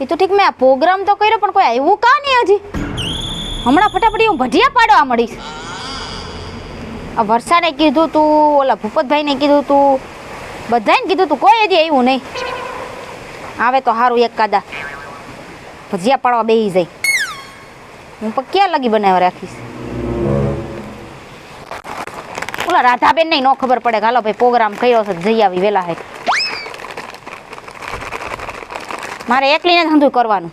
એ તો ઠીક, મેં પ્રોગ્રામ તો કર્યો, પણ કોઈ આવ્યું કા નહીં હજી? હમણાં ફટાફટ હું ભજીયા પાડવા મળીશ. આ વર્ષાને કીધું તું, ઓલા ભૂપતભાઈને કીધું તું બધાને કીધું તું, કોઈ હજી આવ્યું નહીં. આવે તો સારું એક કાદા. ભજીયા પાડવા બેસી જાય. હું પણ લગી બનાવવા રાખીશ? ઓલા રાધાબેન નહીં ન ખબર પડે કે હાલો ભાઈ પ્રોગ્રામ કર્યો છે, જઈ આવી વેલા હે. મારે એકલીને જ કરવાનું કરવાનું.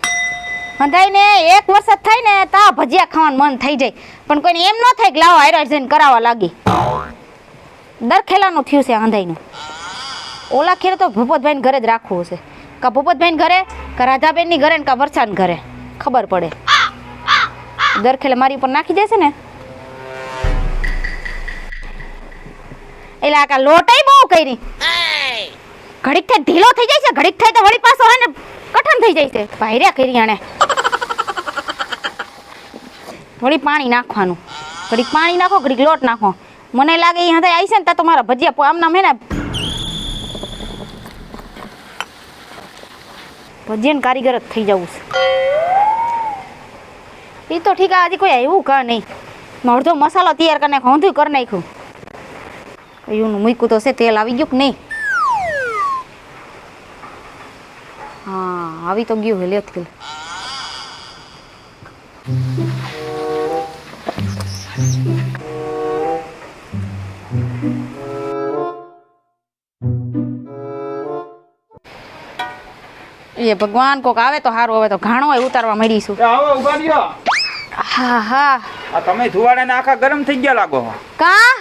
ને એક વરસાદ થાય ને તા ભજીયા ખાવાનું મન થઈ જાય. પણ કોઈને એમ ન થાય કે લાવો હાઈરાઈટ જઈને કરાવવા લાગી. દરખેલાનું થયું છે આંધાઈનું ઓલા ખેર તો ભૂપતભાઈને ઘરે જ રાખવું હશે. કા ભૂપતભાઈને ઘરે કા રાધાબેનની ઘરે ને કા વરસાદ ઘરે. ખબર પડે. દરખેલા મારી ઉપર નાખી દેશે ને. એટલે આ કા લોટાઈ બહુ કરી. ઘડીક થાય ઢીલો થઈ જાય છે. ઘડીક થાય તો વળી પાછો હોય ને કઠણ થઈ જાય છે. ભાઈર્યા કરી આણે. વળી પાણી નાખવાનું. ઘડીક પાણી નાખો, ઘડીક લોટ નાખો. મને લાગે એ હતા આવી છે ને ત્યાં તો મારા ભજીયા આમના હે ને ભજીયાને કારીગર જ થઈ જવું છે. એ તો ઠીક આજે કોઈ આવ્યું કા નહીં. મેં અડધો મસાલો તૈયાર કરીને હોંધું કરી નાખ્યું. એવું મૂક્યું તો છે, તેલ આવી ગયું કે નહીં? હા આવી તો ગયું હેલે તેલ એ ભગવાન કોક આવે તો સારું હવે તો ઘાણો હોય ઉતારવા મળીશું આવો ઊભા રહ્યો. હા હા. આ તમે ધુવાડા ને આખા ગરમ થઈ ગયા લાગો. કા?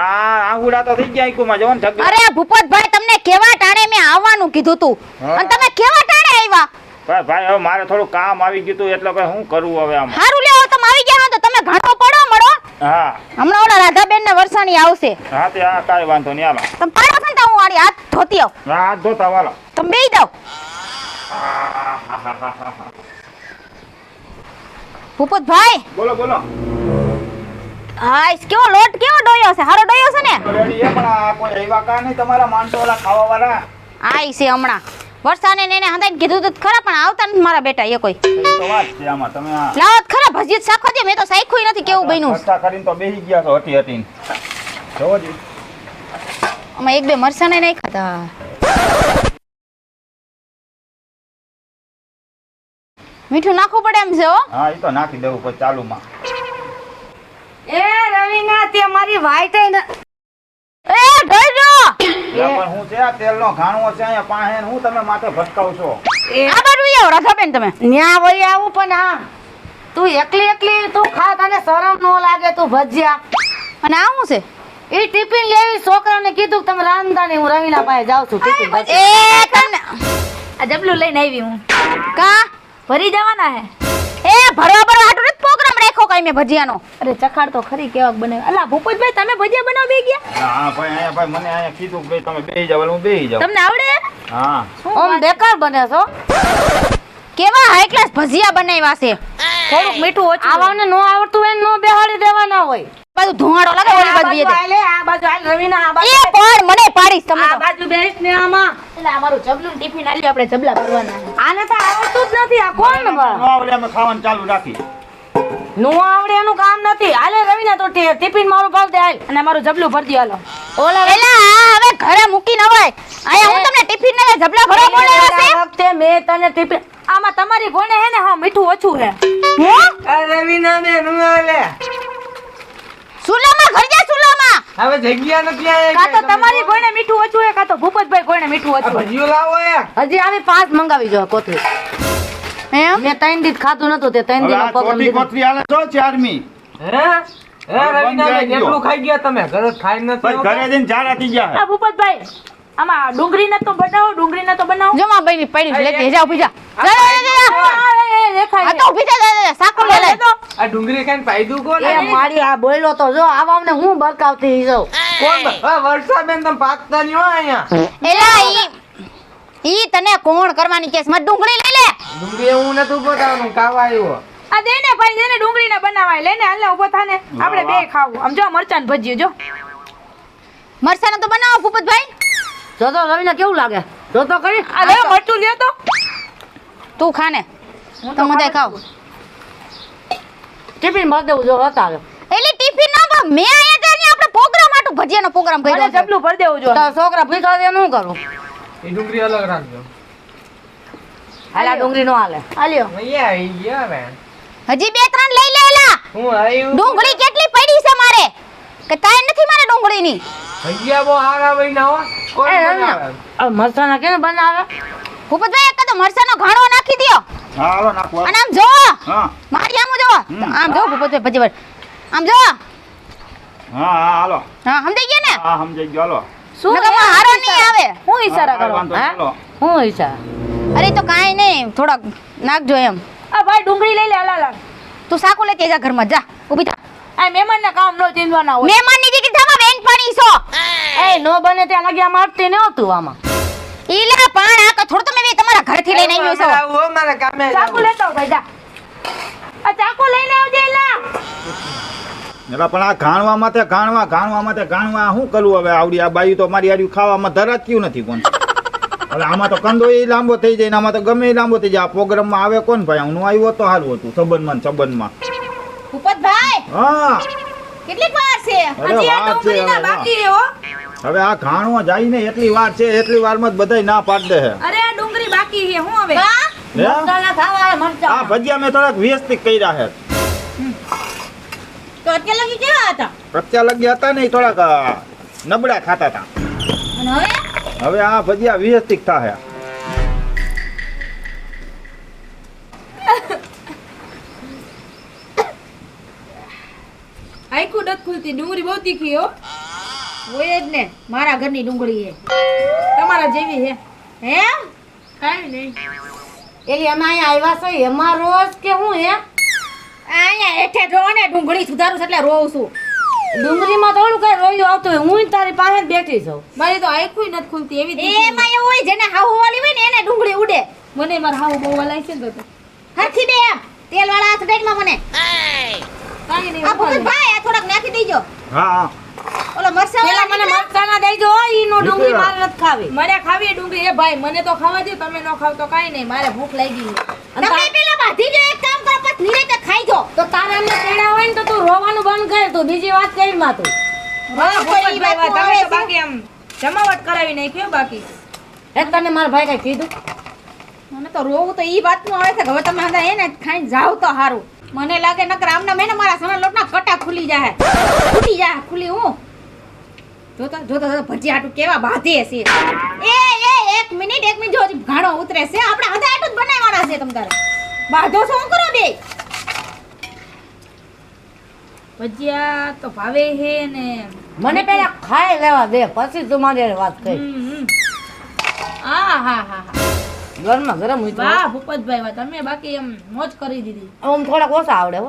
આંગુડા તો થઈ ગયા આંકુમાં જવાનું ઠગ અરે ભૂપતભાઈ તમને કેવા ટાણે મેં આવવાનું કીધું તું? અને તમે કેવા ટાણે આવ્યા? ભાઈ ભાઈ હવે મારે થોડું કામ આવી ગયું તું એટલે ભાઈ કરવું હવે આમ? હારું લેવો તમે આવી ગયા તો તમે ઘણો પડો મળો. હા. હમણાં ઓલા રાધાબેન ને વરસાણી આવશે. હા તે હા કાંઈ વાંધો નહીં તમે પાડો છો તો હું વાળી હાથ ધોતી આવ. હા હાથ ધોતા વાલો તમે બેસી જાવ ભૂપતભાઈ. બોલો બોલો. હાય કેવો લોટ કેવો ડોયો છે? હારો ડોયો છે ને? રેડી એ પણ આ કોઈ આવ્યા કા નહીં તમારા માણસો વાળા ખાવા વાળા આઈ છે હમણાં. વરસાને ને એને કીધું તો ખરા પણ આવતા નથી મારા બેટા એ કોઈ. તો વાત છે આમાં તમે આ લાવો ખરા ભજીત સાખો દે મેં તો સાખ્યું નથી કેવું બન્યું. ખર્ચા કરીને તો બેહી ગયા છો હતી હતી જોવો જી. આમાં એક બે મરસાને નહીં ખાતા મીઠું નાખવું પડે એમ છે હો. હા એ તો નાખી દેવું પછી ચાલુમાં. એ રવિના તે મારી વાઈટ એ ગળજો એ પણ હું છે આ તેલનો ઘાણો છે અહીંયા પાહે હું તમે માથે ભટકાવ છો? આ બાજુ આવો રાધાબેન તમે. ન્યા વઈ આવું પણ આ તું એકલી એકલી તું ખા તને શરમ ન લાગે તું ભજીયા. અને આવું છે? એ ટિફિન લેવી છોકરાને કીધું કે તમે રાંધતા નહીં હું રવિના પાસે જાઉં છું ટિફિન એ તને આ જબલું લઈને આવી હું. કા? ભરી જવાના હે. એ ભરવા મેં ભજીયાનો. અરે ચખાડ તો ખરી કેવાક બને. અલા ભૂપતભાઈ તમે ભજીયા બનાવ બે ગયા? હા ભાઈ અહીંયા ભાઈ મને અહીંયા કીધું કે તમે બેસી જાવ હું બેસી જાવ તમને આવડે? હા. ઓમ બેકાર બને છો. કેવા હાઈ ક્લાસ ભજીયા બનાવ્યા છે? થોડુંક મીઠું ઓછું. આવાને નો આવડતું હોય નો બેહાડી દેવાના હોય. બાજુ ધુમાડો લાગે ઓલી બાજુ બેહી આ બાજુ આલે, રવિના આ બાજુ એ પણ મને પાડીશ તમે આ બાજુ બેસ ને આમાં. એટલે અમારું જબલું ટિફિન આલી આપણે જબલા ભરવાના આને તો આવડતું જ નથી આ કોણ ન આવડે અમે ખાવાનું ચાલુ રાખી નું આવડે એનું કામ નથી. હાલે રવિને તો ટિફિન મારું ભર દે હાલ. અને મારું જબલું ભર દે હાલો. ઓલા એલા હવે ઘરે મૂકી ન હોય અહીંયા હું તમને ટિફિન ને જબલા ભરવા બોલાવ્યા છે? વખતે મે તને ટિફિન આમાં તમારી કોને હે ને હા મીઠું ઓછું હે. હે? રવિના મે નું આલે સુલામાં ઘર જા સુલામાં. હવે જગ્યા નથી આયા કા તો તમારી ગોણે મીઠું ઓછું હે કા તો ભૂપતભાઈ ગોણે મીઠું ઓછું હજી લાવો હે હજી આવી પાંચ મંગાવી જો કોથળી. એમ? મેં ત્રણ દીધ ખાધું નતું તે ત્રણ દીનો ચોથી દીધો કોથળી હાલે છો ચારમી હે? હે હવે રવિના બંધ બેન થઈ ગયો. કેટલું ખાઈ ગયા તમે ઘરે ખાઈ નથી ભાઈ ઘરે? જઈને ઝાડા થઈ ગયા આ ભૂપતભાઈ આમાં ડુંગળીને તો બનાવો ડુંગળીને તો બનાવો. જમા બની પડી લેતી જા ઊભી જા. જા, જા, જા, જા. આ, એ, એ, દેખાય આ તો ઊભી જા, જા, જા, લે લે આ ડુંગળી ખાઈને પાયદું કોણ એ મારી આ બોયલો તો જો આવા અમને હું બરકાવતી જાઉં? કોણ હા વર્ષાબેન તમે પાકતા નહીં હો અહીંયા. એલા ઈ ઈ તને કોણ કરવાની કેસમાં ડુંગળી લઈ લે. ડુંગળી હું નતું ઊભો થવાનું કાવા આવ્યો. આ દેને ભાઈ દેને ડુંગળીને બનાવાય. લેને હાલે ઊભો થાને આપણે બે ખાવું. આમ જો મરચાં ભજીયું જો. મરચાં તો બનાવો ભૂપતભાઈ. જો તો રવિને કેવું લાગે? જો તો કરી આ લે મરચું લ્યો તો. તું ખાને તો મજા ખાવ ટિફિન ભરી દેવું જો હતા એટલે ટિફિન ના બા મેં આયા ત્યાં ને આપણે પ્રોગ્રામ આટું ભજીયાનો પ્રોગ્રામ કર્યો છે જબલું ભર દેવું જો. છોકરા ભૂખા છે શું કરું. એ ડુંગળી અલગ રાખજો. હાલ. ડુંગળી નો હાલે. આલ્યો મૈયા આવી ગયા હવે. હજી બે ત્રણ લઈ લેલા હું આવ્યું? ડુંગળી કેટલી પડી છે મારે? કે તાય નથી મારે ડુંગળીની? ભૈયા બહુ હારા બન્યા હો. કોણ બનાવે? આ મરચાના કેને બનાવે? ભૂપતભાઈ એક તો મરચાનો ઘાણો નાખી દ્યો. હા હાલો નાખો અને આમ જો હા. મારી આમ જો આમ જો ભૂપતભાઈ ભજી વાર આમ જો હા હા હાલો. હા સમજાઈ ગયા ને? હા સમજાઈ ગયો હાલો. શું હારો નહીં આવે. હું ઈશારા કરો? હા? હું ઈશારા? અરે તો કાંઈ નહીં થોડાક નાખજો એમ. આ ભાઈ ડુંગળી લઈ લે હાલા હાલા તું સાકો લેતી જા ઘરમાં જા ઊભી થા. આ મહેમાનના કામ નો ચીંધવાના હોય. મહેમાનની દીકરી થામાં બેન પાણી છો. એ નો બને ત્યાં લાગી આમાં અટતી ન હતું આમાં. ઈલા પાણ આ કે થોડું તમે તમારા તમારા ઘરથી લઈને આવ્યો છો. ઓ મારા કામે સાકુ લેતો ભાઈ જા. આ ચાકુ લઈને આવજે ઈલા. એલા પણ આ ઘાણવા માટે ઘાણવા ઘાણવા માટે ઘાણવા શું કરવું હવે? આવડી આ બાયું તો મારી આર્યું ખાવામાં ધરાત કયું નથી કોણ? હવે આમાં તો કંદો એ લાંબો થઈ જાય ને આમાં તો ગમે એ લાંબો થઈ જાય. આ પ્રોગ્રામમાં આવે કોણ ભાઈ? હું આવ્યો તો સારું હતું સંબંધમાં સંબંધમાં. ભૂપતભાઈ! હા. કેટલી વાર છે? હજી વાત છે હવે, બાકી હા. હો. હવે આ ઘાણો જાય ને એટલી વાર છે એટલી વારમાં જ બધાય ના પાડ દે અરે આ ડુંગળી બાકી છે હું હવે? આ ભજીયા મેં થોડાક વ્યસ્તિક કર્યા છે તો અત્યારે લગી કેવા હતા? ને થોડાક નબળા ખાતા હતા. અને હવે? હવે આ ભજીયા વ્યવસ્થિત થાય આખું ડક ખુલતી ડુંગળી બહુ તીખી હો. હોય જ ને મારા ઘરની ડુંગળી હે. તમારા જેવી હે. હે? કાઈ નહીં. એલી અમે અહીંયા આવ્યા છો એમાં રોજ કે હું હે? અહીંયા હેઠે જો ને ડુંગળી સુધારું છું એટલે રોઉં છું. ડુંગળીમાં થોડું કઈ રોયું આવતું હોય હું તારી પાસે બેઠી છું. મારી તો આખું નથી ખુલતી એવી એમાં એવું હોય જેને હાહુ વાળી હોય ને એને ડુંગળી ઉડે. મને મારા હાવ બહુ વાલાય છે ને તો હાથી બે એમ. તેલ વાળા હાથ ડેટમાં મને. કાંઈ નહીં આ ઉપાડ ભાઈ આ થોડાક નાખી દેજો. હા ઓલો મરસા પેલા મને મરચાના દેજો ઈ નો ડુંગળી. મારે નથી ખાવી. મારે ખાવી ડુંગળી. એ ભાઈ મને તો ખાવા દે તમે ન ખાવ તો કાંઈ નહીં મારે ભૂખ લાગી. તમે પેલા બાધી જો એક કામ કરો પછી નિરેતે ખાઈ જો તો તારે એમને તેડા હોય ને તો બંધ કર તું બીજી વાત કરી માં તું વાહ, કોઈ ભૂપતભાઈ, તમે તો બાકી આમ જમાવટ કરાવી નાખ્યો બાકી. એ તને મારા ભાઈ કઈ કીધું? મને તો રોવું તો ઈ વાતનું આવે છે હવે તમે હંધા એને ખાઈને જાવ તો સારું મને લાગે નકર આમના મેને મારા સણા લોટના કટા ખુલી જાય ખુલી જાય ખુલી હું? જોતા જોતા ભજી આટું કેવા બાંધે છે. એ એ એક મિનિટ એક મિનિટ જો ઘાણો ઉતરે છે. આપણે હંધા આટું જ બનાવવાના છે તમ તારે. બાંધો છો કરો બે? ભજીયા તો ભાવે હે ને. મને પેલા ખાઈ લેવા દે પછી તું મારી વાત કરી. આ હા હા હા. ગરમા ગરમ હોય તો. વાહ ભૂપતભાઈ વાહ. તમે બાકી એમ મોજ કરી દીધી. આમ થોડાક ઓછા આવડે હો.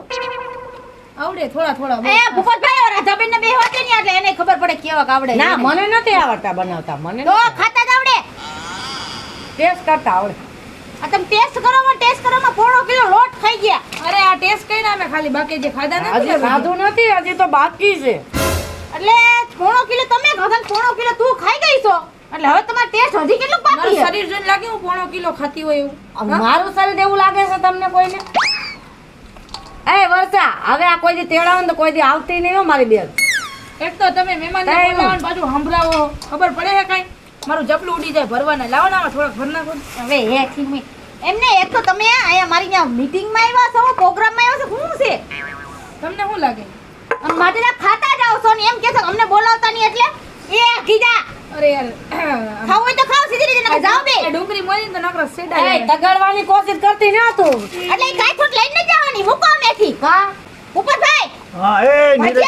આવડે થોડા થોડા. એ ભૂપતભાઈ ઓરા જમીન ને બે હોતે ને એટલે એને ખબર પડે કેવા આવડે ના મને નથી આવડતા બનાવતા મને તો ખાતા જ આવડે. ટેસ્ટ કરતા આવડે. આ તમે ટેસ્ટ કરો માં ટેસ્ટ કરો માં પોણો કિલો લોટ ખાઈ ગયા. અરે આ ટેસ્ટ કર્યા અમે ખાલી બાકી જે ખાધા નથી હજી ને ખાધું નથી હજી તો બાકી છે. એટલે પોણો કિલો તમે ખાધા ને પોણો કિલો તું ખાઈ ગઈ છો? એટલે હવે તમારો ટેસ્ટ હજી કેટલું બાકી મારું છે? શરીર જોઈને લાગે હું પોણો કિલો ખાતી હોય એવું. મારું શરીર એવું લાગે છે તમને કોઈને? એ વર્ષા હવે આ કોઈ દી તેડાવે ને તો કોઈ દી આવતી નહીં હો મારી બેન. એક તો તમે મહેમાનને કાંઈ બોલાવો ને પાછું સંભળાવો. ખબર પડે છે કાંઈ? મારું જપલું ઉડી જાય ભરવાના. લાવો ના થોડાક ભર નાખો હવે હે ખીમી એમને એક તો તમે અહીંયા મારી ત્યાં મીટિંગમાં આવ્યા છો પ્રોગ્રામમાં આવ્યા છો શું છે? તમને શું લાગે? અને ખાતા જાવ છો ને એમ કે છો અમને બોલાવતા નહીં એટલે એ કીધા અરે યાર ખાવ હોય તો ખાવ સીધી રીતે ના જાવ બે. ડુંગરી મળી તો નકરા સેડા એ. તગાડવાની કોશિશ કરતી ના તું. એટલે કાંઈ ખોટ લઈને જવાની મૂકો અમેથી કા ઉપરભાઈ હા એ નીરજ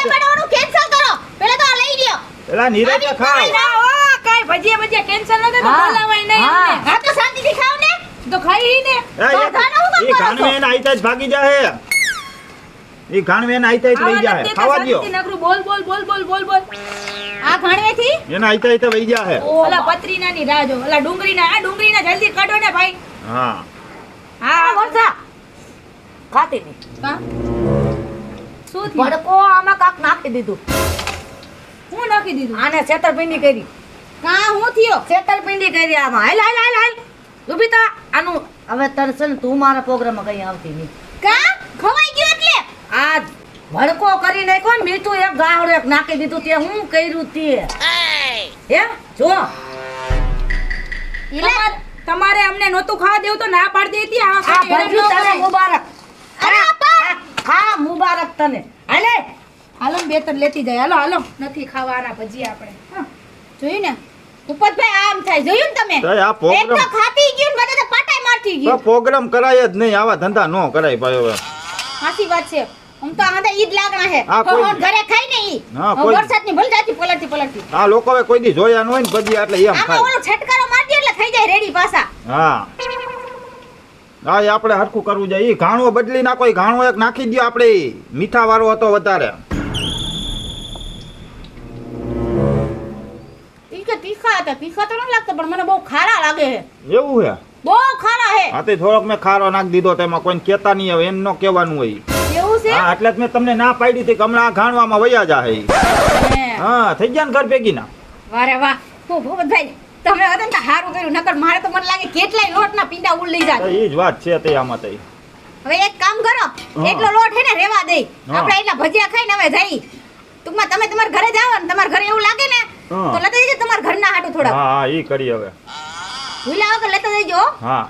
કેન્સલ કરો. પેલા તો આ લઈ લ્યો. પેલા નીરજ ખાવ ભજીયા ભજીયા કેન્સલ તો બોલાવાય નહીં અમને. હા તો શાંતિથી ખાવ ને. તો ખાઈ ને. એ, તો ખાનું હું એ ઘાણવે? એને આઈતા જ ભાગી જાહે એ ઘાણવે આઈતા જ લઈ જાહે નથી ખાવા દ્યો. નકરું બોલ બોલ બોલ બોલ બોલ બોલ. આ ઘાણવેથી? એને આઈતા આઈતા વઈ જાહે ઓલા પતરીનાની રાહ જો. ઓલા ડુંગરીના આ ડુંગરીના જલ્દી કાઢો ને ભાઈ. હા. હા. વર્ષા ખાતી ની કા? શું થયું? ભડકો આમાં કાક નાખી દીધું. હું નાખી દીધું? આને છેતરપિંડી કરી. કા હું થયો? છેતરપિંડી કરી આમાં. હાલ હાલ હાલ હાલ. ઊભી આનું હવે તને ને તું મારા પ્રોગ્રામમાં કઈ આવતી નહીં. કા? ખવાઈ ગયો એટલે? આ ભડકો કરી નાખ્યો ને મીઠું એક ગાહડો એક નાખી દીધું તે હું કર્યું તે. હે જો. તમારે- અમને નહોતું ખાવા દેવું તો ના પાડી દેતી આ ન તને મુબારક. અરે આપા! હા મુબારક તને. હાલે. હાલો બે ત્રણ લેતી જાય. હાલો હાલો. નથી ખાવાના ભજી આપણે. હા. જોયું ને? ભૂપતભાઈ આમ થાય. જોયું ને તમે? આ એક તો ખાતી ગયું ને બધા તો પાટાઈ મારતી ગયું. પ્રોગ્રામ કરાય જ નહીં. આવા ધંધા નો કરાય ભાઈ હવે. સાચી વાત છે. હું તો આમાં ઈદ લાગણા હે કોઈ- ઘરે ખાઈ ને ઈ. હા, કોઈ- વરસાદની ભલ જાતી પલટતી પલટતી આ લોકો હવે કોઈ દી જોયા ન હોય ને બધી એટલે એમ આમાં ખાય ઓલો છટકારો મારતી એટલે થઈ જાય રેડી પાસા હા. હા આપણે હરખું કરવું જોઈએ. ઘાણો બદલી નાખો એ ઘાણો એક નાખી દ્યો આપણે મીઠા વાળો હતો વધારે. તીખા હતા તીખા તો ન લાગતા પણ મને બહુ ખારા લાગે છે. એવું હે? બહુ ખારા હે હા તે થોડોક મેં ખારો નાખી દીધો તેમાં કોઈને કહેતા નહીં હવે એમ ન કહેવાનું હોય. એવું છે? હા એટલે જ મેં તમને ના પાડી હતી કે હમણાં ઘાણવામાં વયા જાહે હા થઈ ગયા ને ઘર ભેગી ના? વારે વાહ. હું ભૂપતભાઈ તમે હતા ને સારું કર્યું નકર મારે તો મને લાગે કેટલાય લોટના પીંડા ઉડ લઈ જાય એ જ વાત છે તે આમાં તઈ હવે એક કામ કરો એટલો લોટ હે ને રેવા દે. આપણે એટલા ભજીયા ખાઈને હવે જઈ. ટૂંકમાં તમે તમારા ઘરે જાઓ ને તમારા ઘરે એવું લાગે ને. તો લેતા જજો તમારા ઘરના હાટુ થોડા હા હા ઈ કરી હવે. ભૂલ્યા વગર લેતા જજો. હા.